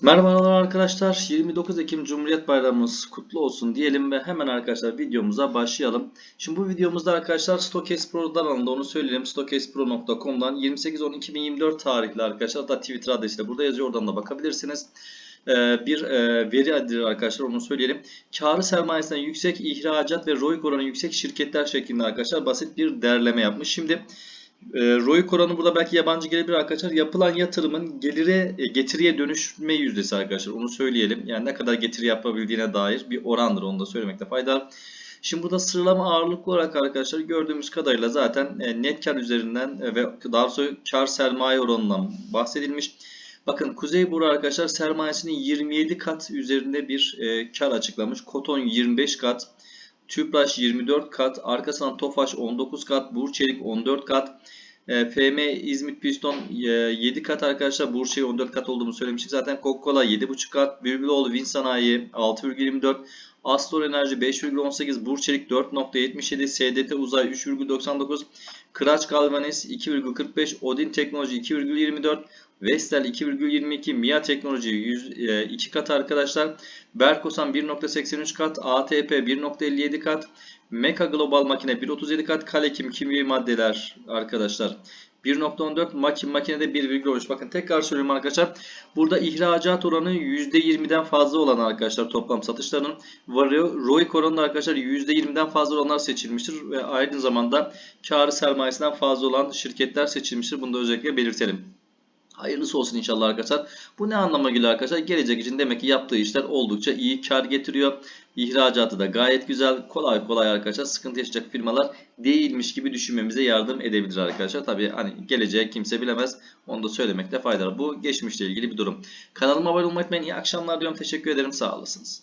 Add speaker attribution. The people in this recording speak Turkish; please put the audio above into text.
Speaker 1: Merhabalar arkadaşlar. 29 Ekim Cumhuriyet Bayramımız kutlu olsun diyelim ve hemen arkadaşlar videomuza başlayalım. Şimdi bu videomuzda arkadaşlar Stokes Pro'dan alındı onu söyleyelim. Stokespro.com'dan 28.10.2024 tarihli arkadaşlar hatta Twitter adresi de burada yazıyor oradan da bakabilirsiniz. Ee, bir e, veri adıdır arkadaşlar onu söyleyelim. Karı sermayesinden yüksek ihracat ve ROIC oranı yüksek şirketler şeklinde arkadaşlar basit bir derleme yapmış. Şimdi e, ROIC oranı burada belki yabancı gelebilir arkadaşlar. Yapılan yatırımın gelire e, getiriye dönüşme yüzdesi arkadaşlar. Onu söyleyelim. Yani ne kadar getiri yapabildiğine dair bir orandır. Onu da söylemekte fayda. Şimdi burada sıralama ağırlıklı olarak arkadaşlar gördüğümüz kadarıyla zaten e, net kar üzerinden e, ve daha sonra kar sermaye oranından bahsedilmiş. Bakın Kuzey arkadaşlar sermayesinin 27 kat üzerinde bir e, kar açıklamış. Koton 25 kat. Tüpraş 24 kat, arkasından Tofaş 19 kat, Burçelik 14 kat, e, FM İzmit Piston e, 7 kat arkadaşlar. Burçelik 14 kat olduğunu söylemiştik. Zaten Coca-Cola 7,5 kat, Bülbüloğlu Vin Sanayi 6,24, Astor Enerji 5,18, Burçelik 4,77, SDT Uzay 3,99, Kıraç Galvaniz 2,45, Odin Teknoloji 2,24, Vestel 2,22, Mia Teknoloji 100, 2 kat arkadaşlar. Berkosan 1.83 kat, ATP 1.57 kat, Meka Global Makine 1.37 kat, Kalekim Kimyevi Maddeler arkadaşlar 1.14 Makin makinede 1.13. Bakın tekrar söylüyorum arkadaşlar. Burada ihracat oranı %20'den fazla olan arkadaşlar toplam satışlarının varıyor. ROIC oranı da arkadaşlar %20'den fazla olanlar seçilmiştir ve aynı zamanda karı sermayesinden fazla olan şirketler seçilmiştir. Bunu da özellikle belirtelim. Hayırlısı olsun inşallah arkadaşlar. Bu ne anlama geliyor arkadaşlar? Gelecek için demek ki yaptığı işler oldukça iyi kar getiriyor. İhracatı da gayet güzel. Kolay kolay arkadaşlar sıkıntı yaşayacak firmalar değilmiş gibi düşünmemize yardım edebilir arkadaşlar. Tabii hani geleceğe kimse bilemez. Onu da söylemekte fayda var. Bu geçmişle ilgili bir durum. Kanalıma abone olmayı unutmayın. İyi akşamlar diyorum. Teşekkür ederim. Sağ olasınız.